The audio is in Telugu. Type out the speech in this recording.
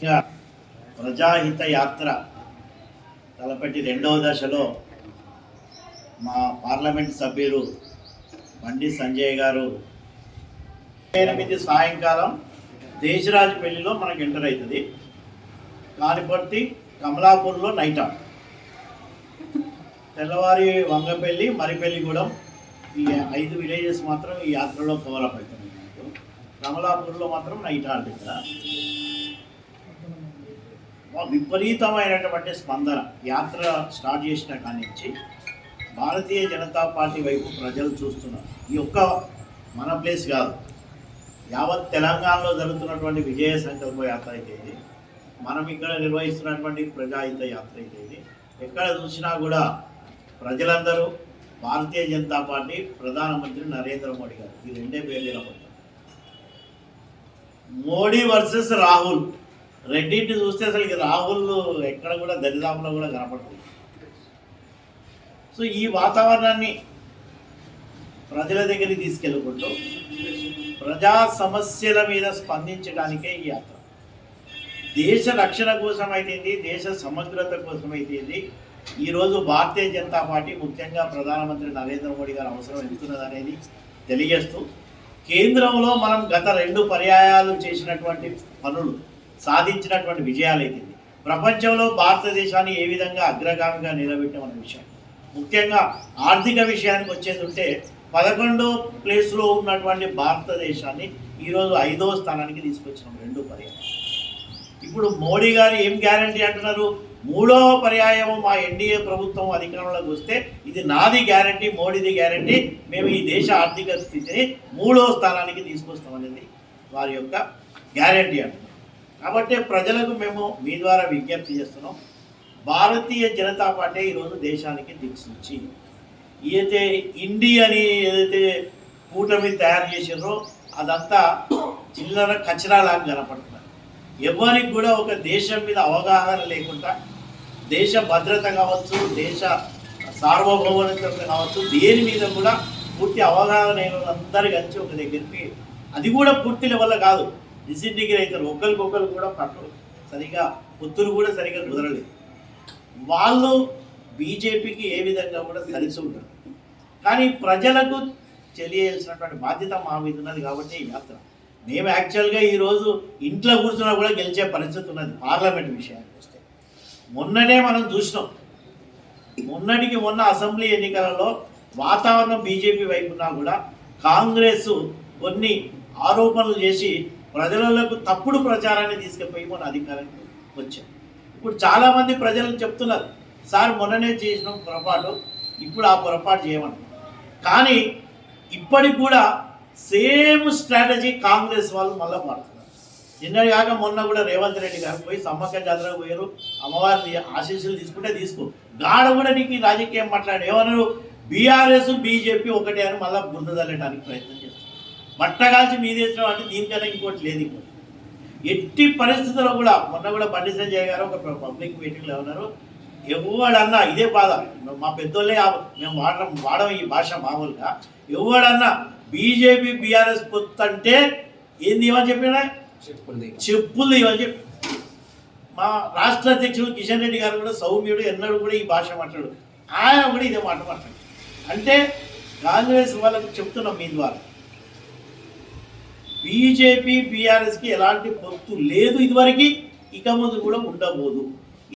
ముఖ్యంగా ప్రజాహిత యాత్ర తలపెట్టి రెండవ దశలో మా పార్లమెంట్ సభ్యులు బండి సంజయ్ గారు. ఎనిమిది సాయంకాలం దేశరాజు పెళ్ళిలో మనకు ఎంటర్ అవుతుంది కానిపర్తి కమలాపూర్లో నైట్ ఆన్ తెల్లవారి వంగపల్లి మరిపెల్లిగూడెం ఈ ఐదు విలేజెస్ మాత్రం ఈ యాత్రలో కవర్ అప్ అవుతుంది కమలాపూర్లో మాత్రం నైట్ ఆన్ దగ్గర. విపరీతమైనటువంటి స్పందన యాత్ర స్టార్ట్ చేసిన కాడి నుంచి భారతీయ జనతా పార్టీ వైపు ప్రజలు చూస్తున్నారు. ఈ ఒక్క మన ప్లేస్ కాదు. యావత్ తెలంగాణలో జరుగుతున్నటువంటి విజయ సంకల్ప యాత్ర అయితే ఇది. మనం ఇక్కడ నిర్వహిస్తున్నటువంటి ప్రజాహిత యాత్ర అయితే ఇది. ఎక్కడ చూసినా కూడా ప్రజలందరూ భారతీయ జనతా పార్టీ ప్రధానమంత్రి నరేంద్ర మోడీ గారు. ఈ రెండే పేర్లు నిలబడతారు మోడీ వర్సెస్ రాహుల్ రెడ్డిని చూస్తే అసలు రాహుల్ ఎక్కడ కూడా దరిదాపులో కూడా కనపడుతుంది సో ఈ వాతావరణాన్ని ప్రజల దగ్గరికి తీసుకెళ్ళకుంటూ ప్రజా సమస్యల మీద స్పందించడానికే ఈ యాత్ర. దేశ రక్షణ కోసం అయితేంది దేశ సమగ్రత కోసం అయితేంది ఈరోజు భారతీయ జనతా పార్టీ ముఖ్యంగా ప్రధానమంత్రి నరేంద్ర మోడీ గారు అవసరం ఎంతున్నది అనేది తెలియజేస్తూ కేంద్రంలో మనం గత రెండు పర్యాయాలు చేసినటువంటి పనులు సాధించినటువంటి విజయాలు అయితే ప్రపంచంలో భారతదేశాన్ని ఏ విధంగా అగ్రగామిగా నిలబెట్టామన్న విషయం. ముఖ్యంగా ఆర్థిక విషయానికి వచ్చేది ఉంటే పదకొండో ప్లేస్లో ఉన్నటువంటి భారతదేశాన్ని ఈరోజు ఐదో స్థానానికి తీసుకొచ్చినాం రెండు పర్యాయం. ఇప్పుడు మోడీ గారు ఏం గ్యారంటీ అంటున్నారు? మూడో పర్యాయం మా ఎన్డీఏ ప్రభుత్వం అధికారంలోకి వస్తే ఇది నాది గ్యారంటీ మోడీది గ్యారంటీ మేము ఈ దేశ ఆర్థిక స్థితిని మూడో స్థానానికి తీసుకొస్తామనేది వారి యొక్క గ్యారంటీ అంటున్నారు. కాబట్టి ప్రజలకు మేము మీ ద్వారా విజ్ఞప్తి చేస్తున్నాం. భారతీయ జనతా పార్టీ ఈరోజు దేశానికి దిక్సూచి. ఏదైతే ఇండి అని ఏదైతే కూటమి తయారు చేసినారో అదంతా చిల్లర కచరాలాగా కనపడుతున్నారు ఎవరికి కూడా ఒక దేశం మీద అవగాహన లేకుండా దేశ భద్రత కావచ్చు దేశ సార్వభౌమత్వం కావచ్చు దేని మీద కూడా పూర్తి అవగాహన లేని వాళ్ళందరూ కలిసి ఒక దగ్గరికి అది కూడా పూర్తి లెవెల్ కాదు. డిసిగ్నిగర్ అవుతారు ఒకరికొకరు కూడా పట్టరు సరిగా పొత్తులు కూడా సరిగా కుదరలేదు. వాళ్ళు బీజేపీకి ఏ విధంగా కూడా కలిసి ఉంటారు కానీ ప్రజలకు తెలియాల్సినటువంటి బాధ్యత మా మీద ఉన్నది కాబట్టి యాత్ర. మేము యాక్చువల్గా ఈరోజు ఇంట్లో కూర్చున్నా కూడా గెలిచే పరిస్థితి ఉన్నది పార్లమెంట్ విషయానికి వస్తే. మొన్ననే మనం చూసినాం. మొన్నటికి మొన్న అసెంబ్లీ ఎన్నికలలో వాతావరణం బీజేపీ వైపున్నా కూడా కాంగ్రెస్ కొన్ని ఆరోపణలు చేసి ప్రజలకు తప్పుడు ప్రచారాన్ని తీసుకుపోయి మన అధికారానికి వచ్చాం. ఇప్పుడు చాలామంది ప్రజలు చెప్తున్నారు సార్ మొన్ననే చేసిన పొరపాటు ఇప్పుడు ఆ పొరపాటు చేయమంటున్నారు కానీ ఇప్పటికి కూడా సేమ్ స్ట్రాటజీ కాంగ్రెస్ వాళ్ళు మళ్ళీ మారుతున్నారు. నిన్నటి కాక మొన్న కూడా రేవంత్ రెడ్డి గారు పోయి సమ్మక్క జాతరకు పోయారు అమ్మవారిని ఆశీస్సులు తీసుకుంటే తీసుకో. గాడ కూడా నీకు రాజకీయం మాట్లాడే ఏమన్నారు? బీఆర్ఎస్ బీజేపీ ఒకటే అని మళ్ళీ బురద ప్రయత్నం చేస్తారు మట్టగాల్చి మీ దేశం అంటే దీనికన్నా ఇంకోటి లేదు ఇంకోటి ఎట్టి పరిస్థితుల్లో కూడా మొన్న కూడా బండి సంజయ్ గారు ఒక పబ్లిక్ మీటింగ్లో ఉన్నారు. ఎవడన్నా ఇదే బాధ. మా పెద్దోళ్ళే మేము వాడడం వాడడం ఈ భాష మామూలుగా. ఎవడన్నా బీజేపీ బీఆర్ఎస్ పొత్తు అంటే ఏంది ఇవని చెప్పినా? చెప్పుంది చెప్పులు ఇవని చెప్పి మా రాష్ట్ర అధ్యక్షుడు కిషన్ రెడ్డి గారు కూడా సౌమ్యుడు ఎన్నడూ కూడా ఈ భాష మాట్లాడు ఆయన కూడా ఇదే మాట మాట్లాడు. అంటే కాంగ్రెస్ వాళ్ళకు చెప్తున్నాం మీ ద్వారా. బీజేపీ బీఆర్ఎస్కి ఎలాంటి పొత్తు లేదు ఇదివరకు. ఇక ముందు కూడా ఉండబోదు.